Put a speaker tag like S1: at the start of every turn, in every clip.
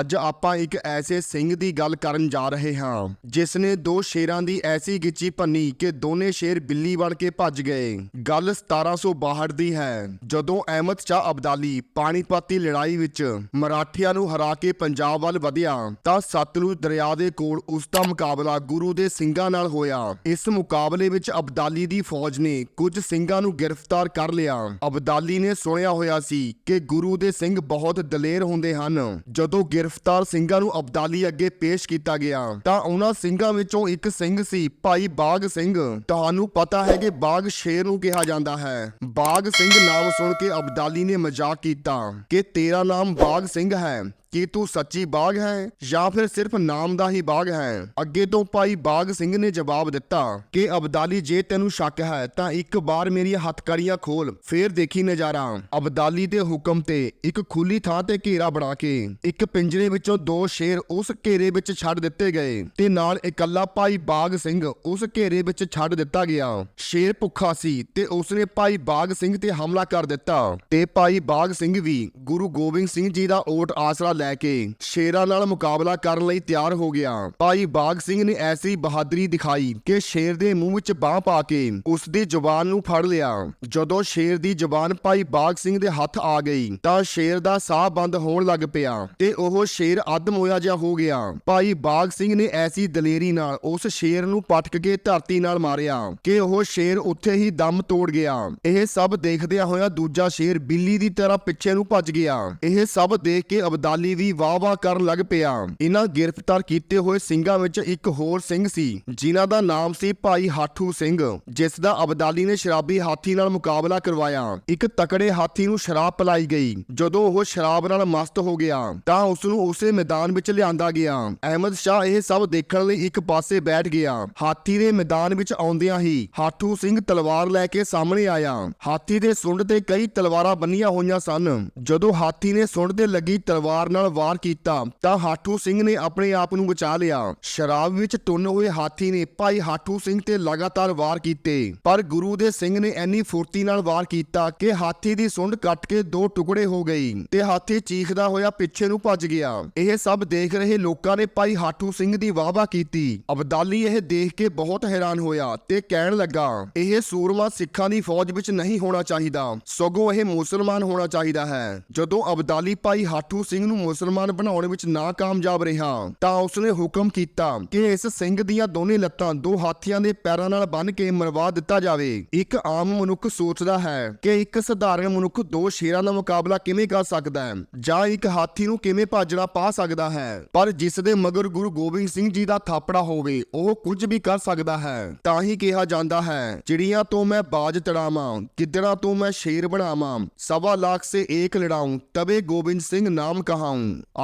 S1: ਅੱਜ ਆਪਾਂ ਇੱਕ ਐਸੇ ਸਿੰਘ ਦੀ ਗੱਲ ਕਰਨ ਜਾ ਰਹੇ ਹਾਂ ਜਿਸ ਨੇ ਦੋ ਸ਼ੇਰਾਂ ਦੀ ਐਸੀ ਗਿੱਚੀ ਭੰਨੀ ਕਿ ਦੋਨੇ ਸ਼ੇਰ ਬਿੱਲੀ ਬਣ ਕੇ ਭੱਜ ਗਏ। ਗੱਲ 1762 ਦੀ ਹੈ। ਜਦੋਂ ਅਹਿਮਦ ਸ਼ਾਹ ਅਬਦਾਲੀ ਪਾਣੀਪਤੀ ਲੜਾਈ ਵਿੱਚ ਮਰਾਠਿਆਂ ਨੂੰ ਹਰਾ ਕੇ ਪੰਜਾਬ ਵੱਲ ਵਧਿਆ, ਤਾਂ ਸਤਲੁਜ ਦਰਿਆ ਦੇ ਕੋਲ ਉਸ ਦਾ ਮੁਕਾਬਲਾ ਗੁਰੂ ਦੇ ਸਿੰਘਾਂ ਨਾਲ ਹੋਇਆ। ਇਸ ਮੁਕਾਬਲੇ ਵਿੱਚ ਅਬਦਾਲੀ ਦੀ ਫੌਜ ਨੇ ਕੁਝ ਸਿੰਘਾਂ ਨੂੰ ਗ੍ਰਿਫਤਾਰ ਕਰ ਲਿਆ। ਅਬਦਾਲੀ ਨੇ ਸੁਣਿਆ ਹੋਇਆ ਸੀ ਕਿ ਗੁਰੂ ਦੇ ਸਿੰਘ ਬਹੁਤ ਦਲੇਰ ਹੁੰਦੇ ਹਨ। ਜਦੋਂ ਗ੍ਰਿਫਤਾਰ ਸਿੰਘਾਂ ਨੂੰ ਅਬਦਾਲੀ ਅੱਗੇ ਪੇਸ਼ ਕੀਤਾ ਗਿਆ। ਤਾਂ ਉਹਨਾਂ ਸਿੰਘਾਂ ਵਿੱਚੋਂ ਇੱਕ ਸਿੰਘ ਸੀ, ਭਾਈ ਬਾਗ ਸਿੰਘ। ਤੁਹਾਨੂੰ ਪਤਾ ਹੈ ਕਿ ਬਾਗ ਸ਼ੇਰ ਨੂੰ ਕਿਹਾ ਜਾਂਦਾ ਹੈ। ਬਾਗ ਸਿੰਘ ਨਾਮ ਸੁਣ ਕੇ ਅਬਦਾਲੀ ਨੇ ਮਜ਼ਾਕ ਕੀਤਾ ਕਿ ਤੇਰਾ ਨਾਮ ਬਾਗ ਸਿੰਘ ਹੈ। ਕੀ ਤੂੰ ਸੱਚੀ ਬਾਗ ਹੈ ਜਾਂ ਫਿਰ ਸਿਰਫ ਨਾਮ ਦਾ ਹੀ ਬਾਗ ਹੈ? ਅੱਗੇ ਤੋਂ ਭਾਈ ਬਾਗ ਸਿੰਘ ਨੇ ਜਵਾਬ ਦਿੱਤਾ ਕਿ ਅਬਦਾਲੀ ਜੇ ਤੈਨੂੰ ਸ਼ੱਕ ਹੈ ਤਾਂ ਇੱਕ ਵਾਰ ਮੇਰੀਆਂ ਹੱਥਕੜੀਆਂ ਖੋਲ, ਫੇਰ ਦੇਖੀ ਨਜ਼ਾਰਾ। ਅਬਦਾਲੀ ਦੇ ਹੁਕਮ ਤੇ ਇੱਕ ਖੁੱਲੀ ਥਾਂ ਤੇ ਘੇਰਾ ਬਣਾ ਕੇ ਇੱਕ ਪਿੰਜਰੇ ਵਿੱਚੋਂ ਦੋ ਸ਼ੇਰ ਉਸ ਘੇਰੇ ਵਿੱਚ ਛੱਡ ਦਿੱਤੇ ਗਏ ਤੇ ਨਾਲ ਇਕੱਲਾ ਭਾਈ ਬਾਗ ਸਿੰਘ ਉਸ ਘੇਰੇ ਵਿੱਚ ਛੱਡ ਦਿੱਤਾ ਗਿਆ। ਸ਼ੇਰ ਭੁੱਖਾ ਸੀ ਤੇ ਉਸਨੇ ਭਾਈ ਬਾਗ ਸਿੰਘ ਤੇ ਹਮਲਾ ਕਰ ਦਿੱਤਾ ਤੇ ਭਾਈ ਬਾਗ ਸਿੰਘ ਵੀ ਗੁਰੂ ਗੋਬਿੰਦ ਸਿੰਘ ਜੀ ਦਾ ਓਟ ਆਸਰਾ ਲੈ ਕੇ ਸ਼ੇਰਾਂ ਨਾਲ ਮੁਕਾਬਲਾ ਕਰਨ ਲਈ ਤਿਆਰ ਹੋ ਗਿਆ। ਭਾਈ ਬਾਗ ਸਿੰਘ ਨੇ ਐਸੀ ਬਹਾਦਰੀ ਦਿਖਾਈ ਕਿ ਸ਼ੇਰ ਦੇ ਮੂੰਹ ਵਿੱਚ ਬਾਹ ਪਾ ਕੇ ਉਸ ਦੀ ਜ਼ੁਬਾਨ ਨੂੰ ਫੜ ਲਿਆ। ਜਦੋਂ ਸ਼ੇਰ ਦੀ ਜ਼ੁਬਾਨ ਭਾਈ ਬਾਗ ਸਿੰਘ ਦੇ ਹੱਥ ਆ ਗਈ ਤਾਂ ਸ਼ੇਰ ਦਾ ਸਾਹ ਬੰਦ ਹੋਣ ਲੱਗ ਪਿਆ ਤੇ ਉਹ ਸ਼ੇਰ ਅੱਧਮੋਇਆ ਜਿਹਾ ਹੋ ਗਿਆ। ਭਾਈ ਬਾਗ ਸਿੰਘ ਨੇ ਐਸੀ ਦਲੇਰੀ ਨਾਲ ਉਸ ਸ਼ੇਰ ਨੂੰ ਪਟਕ ਕੇ ਧਰਤੀ ਨਾਲ ਮਾਰਿਆ ਕਿ ਉਹ ਸ਼ੇਰ ਉੱਥੇ ਹੀ ਦਮ ਤੋੜ ਗਿਆ। ਇਹ ਸਭ ਦੇਖਦਿਆਂ ਹੋਇਆ ਦੂਜਾ ਸ਼ੇਰ ਬਿੱਲੀ ਦੀ ਤਰ੍ਹਾਂ ਪਿੱਛੇ ਨੂੰ ਭੱਜ ਗਿਆ। ਇਹ ਸਭ ਦੇਖ ਕੇ ਅਬਦਾਲੀ ਵੀ ਵਾਹ-ਵਾਹ ਕਰਨ ਲੱਗ ਪਿਆ। ਇਹਨਾਂ ਗ੍ਰਿਫਤਾਰ ਕੀਤੇ ਹੋਏ ਸਿੰਘਾਂ ਵਿੱਚ ਇੱਕ ਹੋਰ ਸਿੰਘ ਸੀ, ਜਿਨ੍ਹਾਂ ਦਾ ਨਾਮ ਸੀ ਭਾਈ ਹਾਠੂ ਸਿੰਘ, ਜਿਸ ਦਾ ਅਬਦਾਲੀ ਨੇ ਸ਼ਰਾਬੀ ਹਾਥੀ ਨਾਲ ਮੁਕਾਬਲਾ ਕਰਵਾਇਆ। ਇੱਕ ਤਕੜੇ ਹਾਥੀ ਨੂੰ ਸ਼ਰਾਬ ਪਿਲਾਈ ਗਈ। ਜਦੋਂ ਉਹ ਸ਼ਰਾਬ ਨਾਲ ਮਸਤ ਹੋ ਗਿਆ, ਤਾਂ ਉਸ ਨੂੰ ਉਸੇ ਮੈਦਾਨ ਵਿੱਚ ਲਿਆਂਦਾ ਗਿਆ। ਅਹਿਮਦ ਸ਼ਾਹ ਇਹ ਸਭ ਦੇਖਣ ਲਈ ਇੱਕ ਪਾਸੇ ਬੈਠ ਗਿਆ। ਹਾਥੀ ਦੇ ਮੈਦਾਨ ਵਿੱਚ ਆਉਂਦਿਆਂ ਹੀ ਹਾਠੂ ਸਿੰਘ ਤਲਵਾਰ ਲੈ ਕੇ ਸਾਹਮਣੇ ਆਇਆ। ਹਾਥੀ ਦੇ ਸੁੰਡ ਤੇ ਕਈ ਤਲਵਾਰਾਂ ਬੰਨੀਆਂ ਹੋਈਆਂ ਸਨ। ਜਦੋਂ ਹਾਥੀ ਨੇ ਸੁੰਡ ਤੇ ਲੱਗੀ ਤਲਵਾਰ ਨਾਲ ਵਾਰ ਕੀਤਾ, ਤਾਂ ਹਾਠੂ ਸਿੰਘ ਨੇ ਆਪਣੇ ਆਪ ਨੂੰ ਬਚਾ ਲਿਆ। ਸ਼ਰਾਬ ਵਿੱਚ ਟੁੰਨ ਹੋਏ ਹਾਥੀ ਨੇ ਭਾਈ ਹਾਠੂ ਸਿੰਘ ਤੇ ਲਗਾਤਾਰ ਵਾਰ ਕੀਤੇ। ਪਰ ਗੁਰੂ ਦੇ ਸਿੰਘ ਨੇ ਐਨੀ ਫੁਰਤੀ ਨਾਲ ਵਾਰ ਕੀਤਾ ਕਿ ਹਾਥੀ ਦੀ ਸੁੰਡ ਕੱਟ ਕੇ ਦੋ ਟੁਕੜੇ ਹੋ ਗਈ ਤੇ ਹਾਥੀ ਚੀਖਦਾ ਹੋਇਆ ਪਿੱਛੇ ਨੂੰ ਭੱਜ ਗਿਆ। ਇਹ ਸਭ ਦੇਖ ਰਹੇ ਲੋਕਾਂ ਨੇ ਭਾਈ ਹਾਠੂ ਸਿੰਘ ਦੀ ਵਾਹਵਾ ਕੀਤੀ। ਅਬਦਾਲੀ ਇਹ ਦੇਖ ਕੇ ਬਹੁਤ ਹੈਰਾਨ ਹੋਇਆ ਤੇ ਕਹਿਣ ਲੱਗਾ, ਇਹ ਸੂਰਮਾ ਸਿੱਖਾਂ ਦੀ ਫੌਜ ਵਿੱਚ ਨਹੀਂ ਹੋਣਾ ਚਾਹੀਦਾ, ਸਗੋਂ ਇਹ ਮੁਸਲਮਾਨ ਹੋਣਾ ਚਾਹੀਦਾ ਹੈ। ਜਦੋਂ ਅਬਦਾਲੀ ਭਾਈ ਹਾਠੂ ਸਿੰਘ ਨੂੰ ਮੁਸਲਮਾਨ ਬਣਾਉਣ ਵਿੱਚ ਨਾਕਾਮਯਾਬ ਰਿਹਾ ਤਾਂ ਉਸਨੇ ਹੁਕਮ ਕੀਤਾ ਕਿ ਇਸ ਸਿੰਘ ਦੀਆਂ ਦੋਨੇ ਲੱਤਾਂ ਦੋ ਹਾਥੀਆਂ ਦੇ ਪੈਰਾਂ ਨਾਲ ਬੰਨ ਕੇ ਮਰਵਾ ਦਿੱਤਾ ਜਾਵੇ। ਇੱਕ ਆਮ ਮਨੁੱਖ ਸੋਚਦਾ ਹੈ ਕਿ ਇੱਕ ਸਧਾਰਨ ਮਨੁੱਖ ਦੋ ਸ਼ੇਰਾਂ ਦਾ ਮੁਕਾਬਲਾ ਕਿਵੇਂ ਕਰ ਸਕਦਾ ਹੈ ਜਾਂ ਇੱਕ ਹਾਥੀ ਨੂੰ ਕਿਵੇਂ ਭਾਜੜਾ ਪਾ ਸਕਦਾ ਹੈ। ਪਰ ਜਿਸ ਦੇ ਮਗਰ ਗੁਰੂ ਗੋਬਿੰਦ ਸਿੰਘ ਜੀ ਦਾ ਥਾਪੜਾ ਹੋਵੇ, ਉਹ ਕੁਝ ਵੀ ਕਰ ਸਕਦਾ ਹੈ। ਤਾਂ ਹੀ ਕਿਹਾ ਜਾਂਦਾ ਹੈ, ਚਿੜੀਆਂ ਤੋਂ ਮੈਂ ਬਾਜ ਤੜਾਵਾਂ, ਗਿੱਦੜਾਂ ਤੋਂ ਮੈਂ ਸ਼ੇਰ ਬਣਾਵਾਂ, ਸਵਾ ਲੱਖ ਸੇ ਏਕ ਲੜਾऊं ਤਬੇ ਗੋਬਿੰਦ ਸਿੰਘ ਨਾਮ ਕਹਾऊं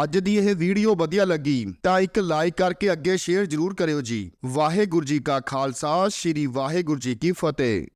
S1: ਅੱਜ ਦੀ ਇਹ ਵੀਡੀਓ ਵਧੀਆ ਲੱਗੀ ਤਾਂ ਇੱਕ ਲਾਈਕ ਕਰਕੇ ਅੱਗੇ ਸ਼ੇਅਰ ਜ਼ਰੂਰ ਕਰਿਓ ਜੀ। ਵਾਹਿਗੁਰੂ ਜੀ ਕਾ ਖਾਲਸਾ, ਸ੍ਰੀ ਵਾਹਿਗੁਰੂ ਜੀ ਕੀ ਫਤਿਹ।